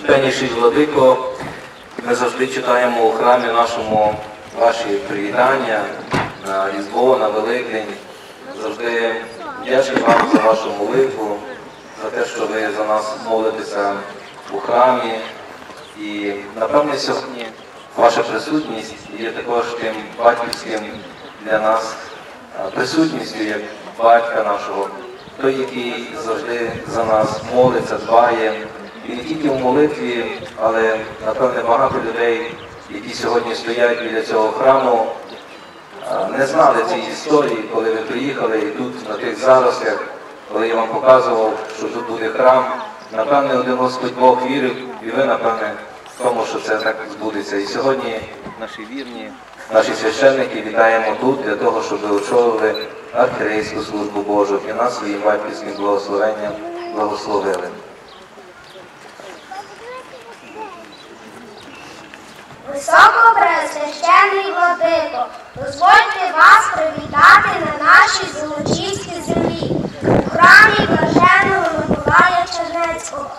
Пеніший владико, ми завжди читаємо у храмі нашому ваші привітання на Різдво, на Великдень. Завжди вдячні вам за вашу молитву, за те, що ви за нас молитеся у храмі. І напевне сьогодні ваша присутність є також тим батьківським для нас присутністю як батька нашого, той, який завжди за нас молиться, дбає. І не тільки в молитві, але напевне багато людей, які сьогодні стоять біля цього храму, не знали цієї історії, коли ви приїхали і тут, на тих заростях, коли я вам показував, що тут буде храм. Напевне, один Господь Бог вірив, і ви, напевне, в тому, що це так збудеться. І сьогодні наші вірні, наші священники вітаємо тут для того, щоб ви очолили архірейську службу Божу і нас своїм батьківським благословенням благословили. Високопреосвящений владико, дозвольте вас привітати на нашій Золочівській землі, у храмі Блаженого Миколая Чернецького.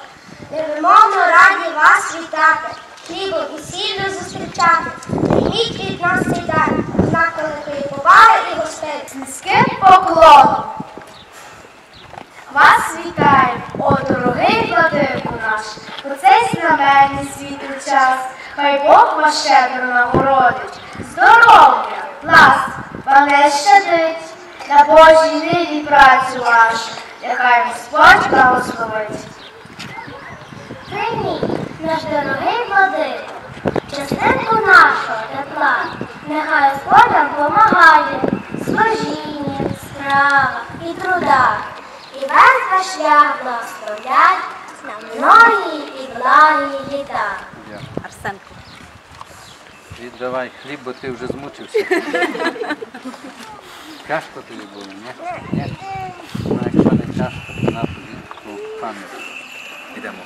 Невимовно раді вас вітати, хлібом і сіллю зустрічати. Прийміть від нас дар, знак великої поваги і гостей. Низьким поклоном. Вас вітаємо, о дорогий владику наш, у цей знаменний світлий час. Хай Бог вас щедро нагородить, здоров'я, ласка, вам не щадить, на Божій ниві працю вашу, нехай Господь благословить. Прийміть, наш дорогий владико, частинку нашого тепла, нехай Господь нам помагає, служіння, справа і труда. І весь ваш шлях благословлять на многі і благі літа. Арсенко. Віддавай хліб, бо ти вже змучився. Тяжко тобі було, ні? Ні. Ну, якщо не тяжко, то на тобі пам'ять. Ідемо.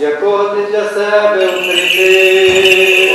Чоловічому, яко ти для себе укріпив.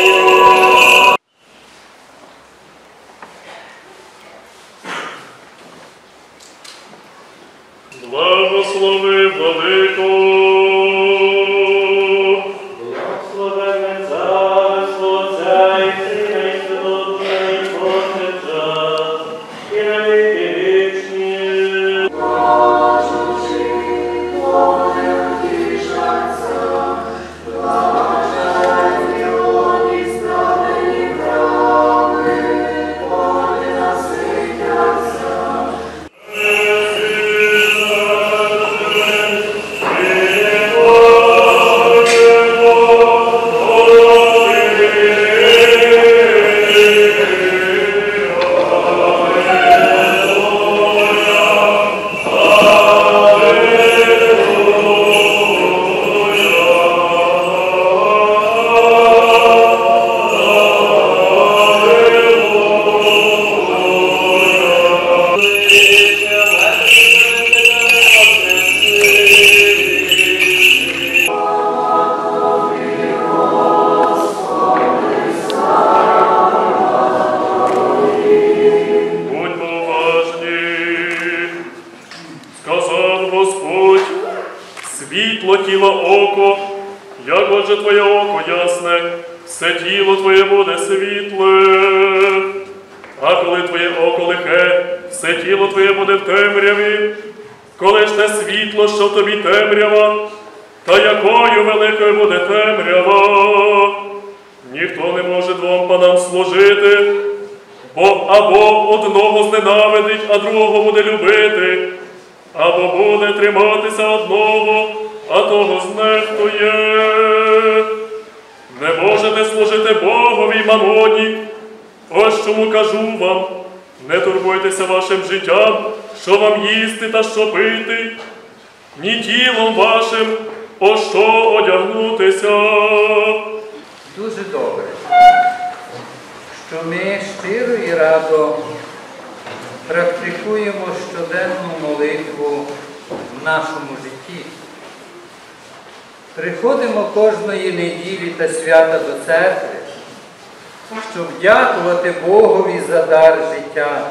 Тіла око, як отже твоє око ясне, все тіло твоє буде світле. А коли твоє око лихе, все тіло твоє буде в темряві, коли ж те світло, що тобі темрява, та якою великою буде темрява. Ніхто не може двом панам служити, бо або одного зненавидить, а другого буде любити, або буде триматися одного, а того знехтує. Не можете служити Богові й мамоні. Ось чому кажу вам, не турбуйтеся вашим життям, що вам їсти та що пити, ні тілом вашим, о що одягнутися. Дуже добре, що ми щиро і радо практикуємо щоденну молитву в нашому житті. Приходимо кожної неділі та свята до церкви, щоб дякувати Богові за дар життя,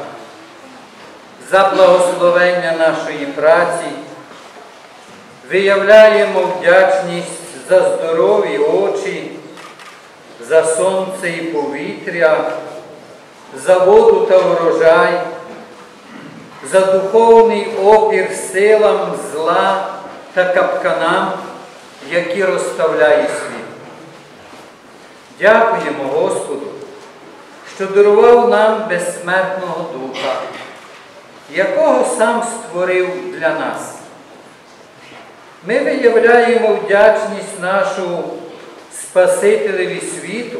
за благословення нашої праці, виявляємо вдячність за здорові очі, за сонце і повітря, за воду та урожай, за духовний опір силам зла та капканам, які розставляє світ. Дякуємо Господу, що дарував нам безсмертного Духа, якого сам створив для нас. Ми виявляємо вдячність нашу Спасителеві світу,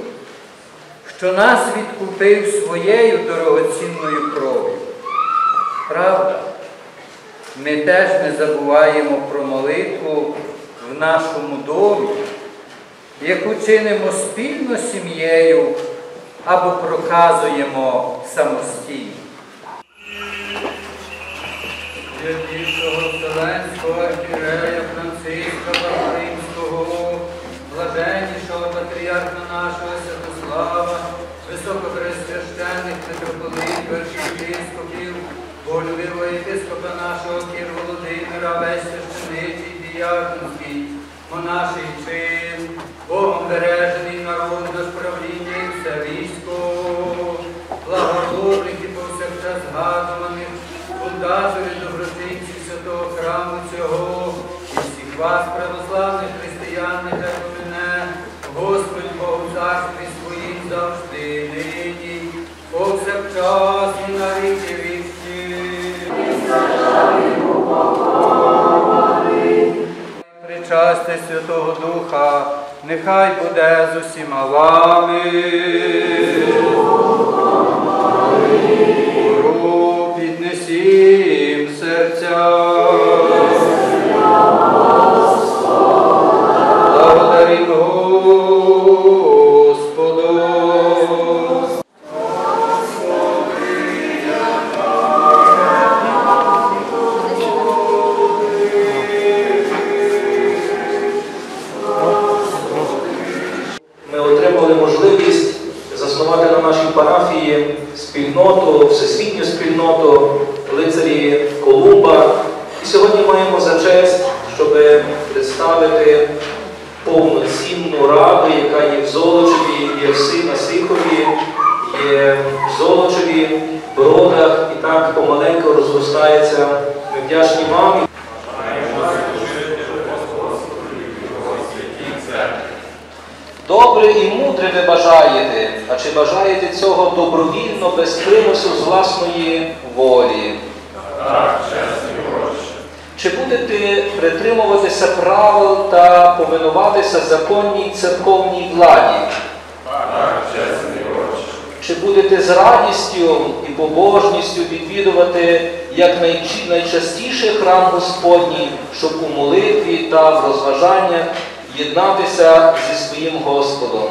що нас відкупив своєю дорогоцінною кров'ю. Правда, ми теж не забуваємо про молитву нашому домі, яку чинимо спільно сім'єю або проказуємо самостійно. Святішого Вселенського архірея Франциска Варваринського, блаженнішого патріарха нашого Святослава, високопресвященних митрополитів, архієпископів, Боголюбивого єпископа нашого Кір Володимира, весь священицький, діяконський, монаший чин, Богом бережений народ до справління і все військо, благословних і повсякчас згадуваних, фундатори доброчинців святого храму цього, і всіх вас, православних християн, нехай помине, Господь Бог у царстві Причастя Святого Духа, нехай буде з усіма вами. Отримали можливість заснувати на нашій парафії спільноту, всесвітню спільноту лицарі Колумба. І сьогодні маємо за честь, щоб представити повноцінну раду, яка є в Золочеві, є в Си- на Сихові, є в Золочеві, Бродах і так помаленьку розростається. Ми вдячні вам. Добре і мудре ви бажаєте, а чи бажаєте цього добровільно, без примусу з власної волі? Чи будете притримуватися правил та повинуватися законній церковній владі? Чи будете з радістю і побожністю відвідувати якнайчі- найчастіше храм Господній, щоб у молитві та в розважаннях єднатися зі своїм Господом?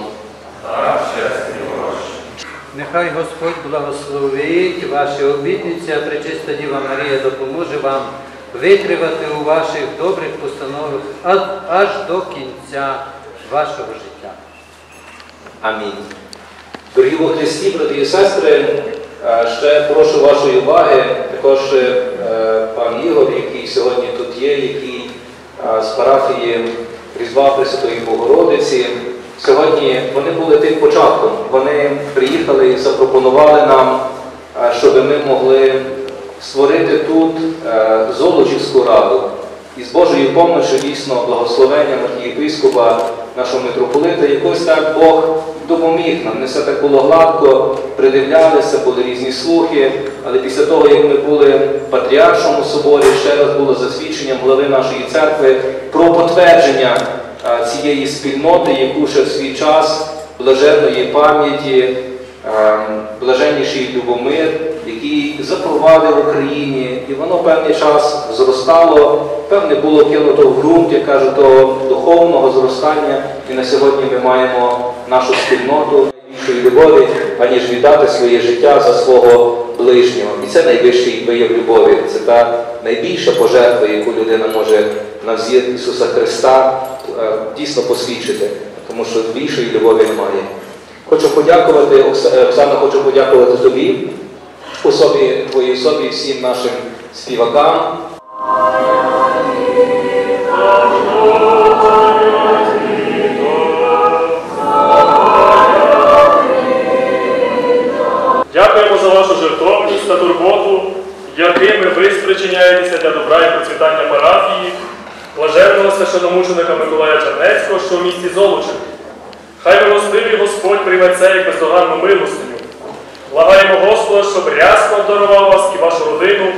Нехай Господь благословить ваші обітниці, а Пречиста Діва Марія допоможе вам витривати у ваших добрих постановах аж- до кінця вашого життя. Амінь. Дорогі во Христі, брати і сестри, е, ще прошу вашої уваги, також е, пан Ігор, який сьогодні тут є, який е, з парафії Різдва Пресвятої Богородиці. Сьогодні вони були тим початком. Вони приїхали і запропонували нам, е, щоб ми могли створити тут е, Золочівську раду. І з Божою помощю, дійсно благословенням архієпископа, нашого митрополита, якось так Бог допоміг нам. Не все так було гладко, придивлялися, були різні слухи. Але після того, як ми були в Патріаршому соборі, ще раз було засвідчення голови нашої церкви про потвердження цієї спільноти, яку ще в свій час блаженної пам'яті, е, блаженніший Любомир, який запровадив в Україні, і воно певний час зростало, певне було кинуто в ґрунт, як кажуть, до духовного зростання. І на сьогодні ми маємо нашу спільноту більшої любові, аніж віддати своє життя за свого ближнього. І це найвищий вияв любові. Це та найбільша пожертва, яку людина може на взір Ісуса Христа е, дійсно посвідчити, тому що більшої любові немає. Хочу подякувати, е, Оксана, хочу подякувати тобі, особі, твоїй особі, всім нашим співакам. Дякуємо за вашу жертовність та турботу, якими ви спричиняєтеся для добра і процвітання парафії, блаженного священомученика Миколая Чернецького, що в місті Золочеві. Хай милостивий Господь прийме це як бездоганну милостиню. Благаємо Господа, щоб рясно обдарував вас і вашу родину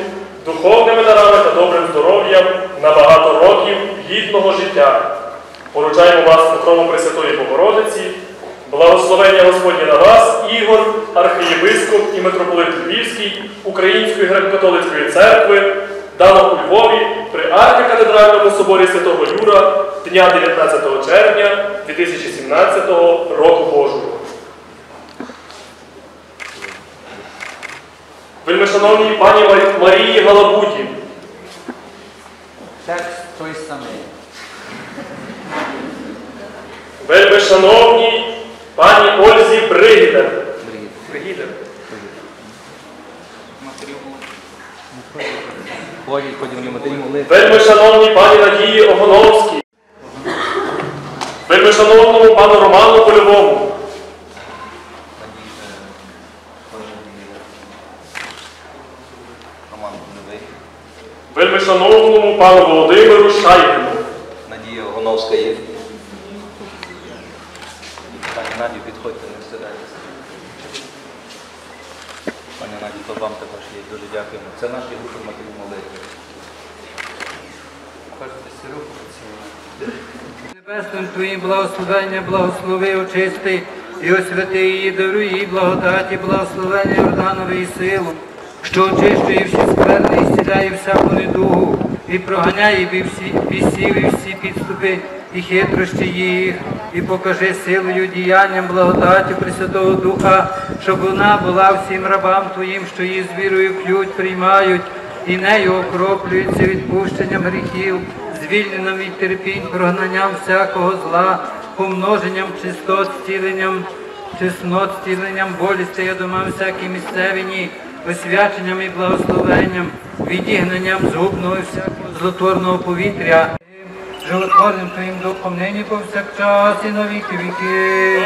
духовними дарами та добрим здоров'ям на багато років гідного життя. Поручаємо вас покрову Пресвятої Богородиці, благословення Господні на вас, Ігор, архієпископ і митрополит Львівський Української греко-католицької церкви, дано у Львові при архікатедральному соборі Святого Юра дня 19 червня 2017 року Божого. Вельмишановній пані Марії Галабуті, Текст той самий. вельмишановній пані Ользі Бригідер. Бригідер. Вельмишановній пані Надії Огоновській. Вельмишановному пану Роману Польовому. Роман Новий, Вельмишановному пану Володимиру Шайгину. Надія Гоновська є. Пані Надію, підходьте, не встидайтеся. Пані Надію, то вам також є. Дуже дякуємо. Це наші інформативні молитви. Хочете сироку поцілувати? Небесним Твоїм благословення, благослови, очисти і освяти її, даруй їй благодаті, благословення Йорданові і силу, що очищує всі скверни і зціляє всяку недугу, і проганяє всі бісів і всі підступи і хитрощі їх, і покажи силою діянням благодаті Пресвятого Духа, щоб вона була всім рабам Твоїм, що її з вірою п'ють, приймають, і нею окроплюються відпущенням гріхів, звільненням від терпінь, прогнанням всякого зла, помноженням чистот, зціленням, чеснот, зціленням болісти, я думав, всякі місцевині, освяченням і благословенням, відігненням згубного всякого злотворного повітря, животворним твоїм духом нині повсякчас і на віки віки.